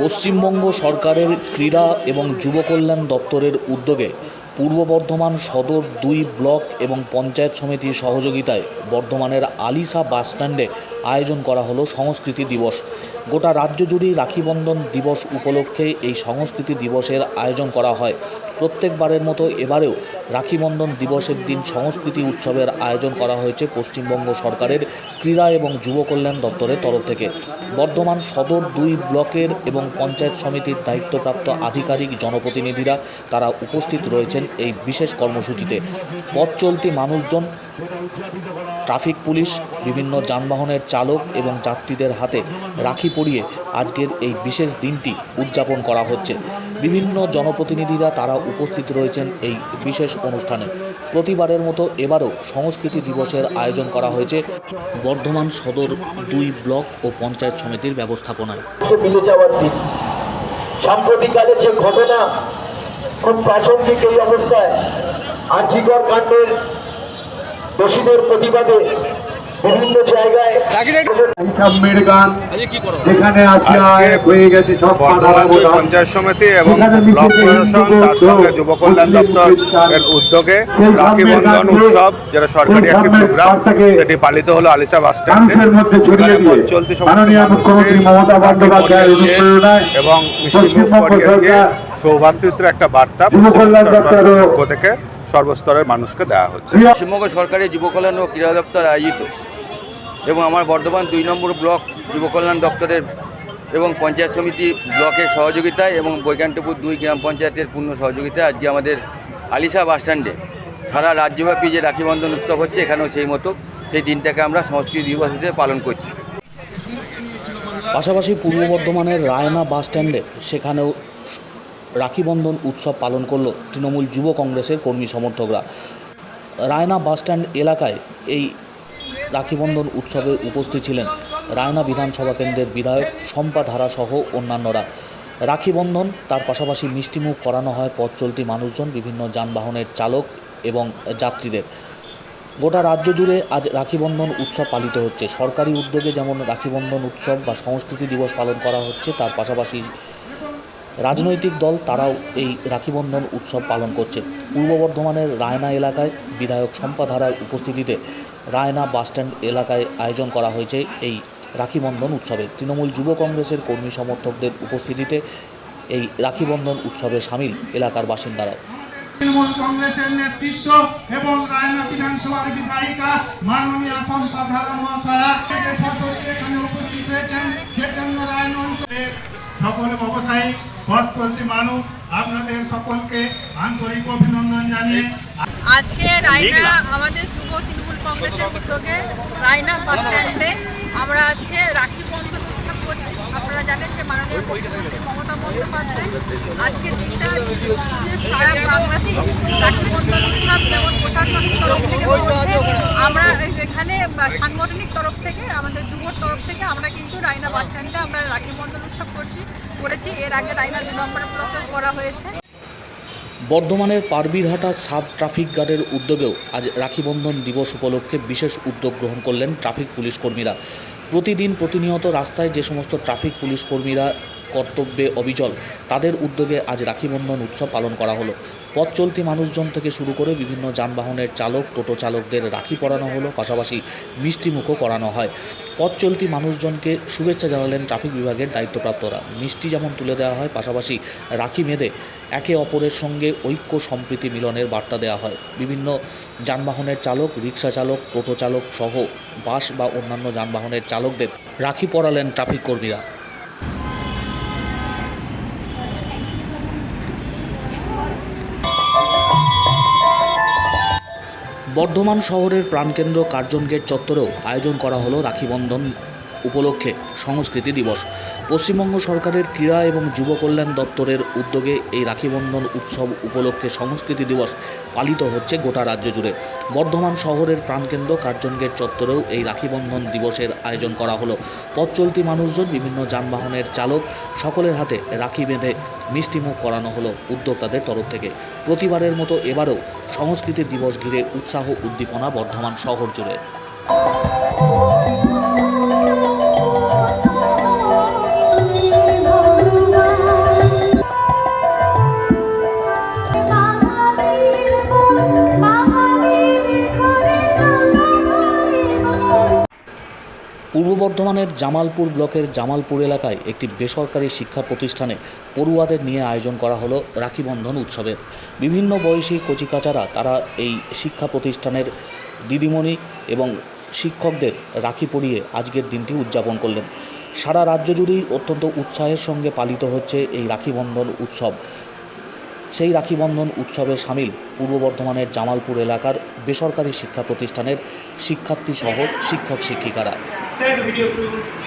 পশ্চিমবঙ্গ সরকারের ক্রীড়া এবং যুব কল্যাণ দপ্তরের উদ্যোগে পূর্ব বর্ধমান সদর দুই ব্লক এবং পঞ্চায়েত সমিতির সহযোগিতায় বর্ধমানের আলিশা বাসস্ট্যান্ডে আয়োজন করা হলো সংস্কৃতি দিবস। গোটা রাজ্য জুড়েই রাখিবন্ধন দিবস উপলক্ষে এই সংস্কৃতি দিবসের আয়োজন করা হয়। প্রত্যেকবারের মতো এবারেও রাখিবন্ধন দিবসের দিন সংস্কৃতি উৎসবের আয়োজন করা হয়েছে পশ্চিমবঙ্গ সরকারের ক্রীড়া এবং যুব কল্যাণ দপ্তরের তরফ থেকে। বর্ধমান সদর দুই ব্লকের এবং পঞ্চায়েত সমিতির দায়িত্বপ্রাপ্ত আধিকারিক জনপ্রতিনিধিরা তারা উপস্থিত রয়েছেন এই বিশেষ কর্মসূচিতে। পথ চলতি মানুষজন, ট্রাফিক পুলিশ, বিভিন্ন যানবাহনের চালক এবং যাত্রীদের হাতে রাখি পরিয়ে আজকের এই বিশেষ দিনটি উদযাপন করা হচ্ছে। বিভিন্ন জনপ্রতিনিধিরা তারা উপস্থিত রয়েছেন এই বিশেষ অনুষ্ঠানে। প্রতিবারের মতো এবারও সংস্কৃতি দিবসের আয়োজন করা হয়েছে বর্ধমান সদর দুই ব্লক ও পঞ্চায়েত সমিতির ব্যবস্থাপনায়। সাম্প্রতিককালে যে ঘটনা খুব প্রাসঙ্গিক এই অবস্থায় আর্জিকর কাণ্ডের দোষীদের প্রতিবাদে বিভিন্ন জায়গায় সাম্যের গান যেখানে আজকে আজকে হয়ে গেছে সব পঞ্চায়েত সমিতি এবং ব্লক প্রশাসন তার সঙ্গে যুব কল্যাণ দপ্তর এর উদ্যোগে রাখি বন্ধন উৎসব যেটা সরকারি একটি প্রোগ্রাম সেটি পালিত হলো আলিসা বাস স্ট্যান্ডে। চলতি এবং করিয়ে দিয়ে সৌভাতৃত্বের একটা বার্তা পক্ষ থেকে সর্বস্তরের মানুষকে দেওয়া হচ্ছে। পশ্চিমবঙ্গ সরকারের যুব কল্যাণ ও ক্রীড়া দপ্তর আয়োজিত। এবং আমার বর্ধমান দুই নম্বর ব্লক যুব কল্যাণ দপ্তরের এবং পঞ্চায়েত সমিতি ব্লকের সহযোগিতায় এবং বৈকান্তপুর দুই গ্রাম পঞ্চায়েতের পূর্ণ সহযোগিতায় আজকে আমাদের আলিশা বাসস্ট্যান্ডে সারা রাজ্যব্যাপী যে রাখি বন্ধন উৎসব হচ্ছে, এখানেও সেই মতো সেই দিনটাকে আমরা সংস্কৃতি দিবস হিসেবে পালন করছি। পাশাপাশি পূর্ব বর্ধমানের রায়না বাস স্ট্যান্ডে সেখানেও রাখিবন্ধন উৎসব পালন করল তৃণমূল যুব কংগ্রেসের কর্মী সমর্থকরা। রায়না বাস স্ট্যান্ড এলাকায় এই রাখিবন্ধন উৎসবে উপস্থিত ছিলেন রায়না বিধানসভা কেন্দ্রের বিধায়ক শম্পা ধারা সহ অন্যান্যরা। রাখিবন্ধন, তার পাশাপাশি মিষ্টিমুখ করানো হয় পথ চলতি মানুষজন, বিভিন্ন যানবাহনের চালক এবং যাত্রীদের। গোটা রাজ্য জুড়ে আজ রাখিবন্ধন উৎসব পালিত হচ্ছে। সরকারি উদ্যোগে যেমন রাখিবন্ধন উৎসব বা সংস্কৃতি দিবস পালন করা হচ্ছে, তার পাশাপাশি রাজনৈতিক দল, তারাও এই রাখিবন্ধন উৎসব পালন করছে। পূর্ব বর্ধমানের রায়না এলাকায় বিধায়ক শম্পা ধারার উপস্থিতিতে রায়না বাসস্ট্যান্ড এলাকায় আয়োজন করা হয়েছে এই রাখিবন্ধন উৎসবে। তৃণমূল যুব কংগ্রেসের কর্মী সমর্থকদের উপস্থিতিতে এই রাখিবন্ধন উৎসবে সামিল এলাকার বাসিন্দারাও তৃণমূল কংগ্রেসের নেতৃত্ব এবং রায়না বিধানসভার বিধায়িকা মাননীয় শম্পা ধারা মহাশয়া এখানে উপস্থিত হয়েছেন। সেজন্য রায়ন অঞ্চলের সকল ব্যবসায়ী পথ মানুষ আপনাদের সকলকে আন্তরিক অভিনন্দন জানিয়ে আজকে রায়না, আমাদের যুব তৃণমূল কংগ্রেসের উদ্যোগে রায়না বাস স্ট্যান্ডে আমরা আজকে রাখি বন্ধন উৎসব করছি। আপনারা জানেন যে মাননীয় মুখ্যমন্ত্রী মমতা বন্দ্যোপাধ্যায় আজকে দিনটা সারা বাংলাতেই রাখি উৎসব যেমন প্রশাসনিক তরফ থেকে করছে আমরা এখানে সাংগঠনিক তরফ থেকে আমাদের যুবর তরফ থেকে আমরা কিন্তু রায়না বাস স্ট্যান্ডে আমরা রাখি বন্ধন উৎসব করছি করেছি। এর আগে রায়না দু নম্বর ব্লকে করা হয়েছে। বর্ধমানের পারবিরহাটা সাব ট্রাফিক গার্ডের উদ্যোগেও আজ রাখিবন্ধন দিবস উপলক্ষে বিশেষ উদ্যোগ গ্রহণ করলেন ট্রাফিক পুলিশ কর্মীরা। প্রতিদিন প্রতিনিয়ত রাস্তায় যে সমস্ত ট্রাফিক পুলিশ কর্মীরা কর্তব্যে অবিচল। তাদের উদ্যোগে আজ রাখিবন্ধন উৎসব পালন করা হলো। পথ চলতি মানুষজন থেকে শুরু করে বিভিন্ন যানবাহনের চালক, টোটো চালকদের রাখি পরানো হলো। পাশাপাশি মিষ্টিমুখও করানো হয়। পথ চলতি মানুষজনকে শুভেচ্ছা জানালেন ট্রাফিক বিভাগের দায়িত্বপ্রাপ্তরা। মিষ্টি যেমন তুলে দেওয়া হয়, পাশাপাশি রাখি বেঁধে একে অপরের সঙ্গে ঐক্য সম্প্রীতি মিলনের বার্তা দেওয়া হয়। বিভিন্ন যানবাহনের চালক, রিক্সা চালক, টোটো চালক সহ বাস বা অন্যান্য যানবাহনের চালকদের রাখি পরালেন ট্রাফিক কর্মীরা। বর্ধমান শহরের প্রাণকেন্দ্র কার্জন গেট চত্বরেও আয়োজন করা হলো রাখিবন্ধন উপলক্ষে সংস্কৃতি দিবস। পশ্চিমবঙ্গ সরকারের ক্রীড়া এবং যুব কল্যাণ দপ্তরের উদ্যোগে এই রাখিবন্ধন উৎসব উপলক্ষে সংস্কৃতি দিবস পালিত হচ্ছে গোটা রাজ্য জুড়ে। বর্ধমান শহরের প্রাণকেন্দ্র কার্জন গেট চত্বরেও এই রাখিবন্ধন দিবসের আয়োজন করা হলো। পথ চলতি মানুষজন, বিভিন্ন যানবাহনের চালক সকলের হাতে রাখি বেঁধে মিষ্টিমুখ করানো হলো উদ্যোক্তাদের তরফ থেকে। প্রতিবারের মতো এবারেও সংস্কৃতি দিবস ঘিরে উৎসাহ উদ্দীপনা বর্ধমান শহর জুড়ে। বর্ধমানের জামালপুর ব্লকের জামালপুর এলাকায় একটি বেসরকারি শিক্ষা প্রতিষ্ঠানে পড়ুয়াদের নিয়ে আয়োজন করা হলো রাখিবন্ধন উৎসবের বিভিন্ন বয়সী কচিকাচারা, তারা এই শিক্ষা প্রতিষ্ঠানের দিদিমণি এবং শিক্ষকদের রাখি পরিয়ে আজকের দিনটি উদযাপন করলেন। সারা রাজ্য জুড়েই অত্যন্ত উৎসাহের সঙ্গে পালিত হচ্ছে এই রাখিবন্ধন উৎসব। সেই রাখিবন্ধন উৎসবে সামিল পূর্ব বর্ধমানের জামালপুর এলাকার বেসরকারি শিক্ষা প্রতিষ্ঠানের শিক্ষার্থী সহ শিক্ষক শিক্ষিকারা शेयर वीडियो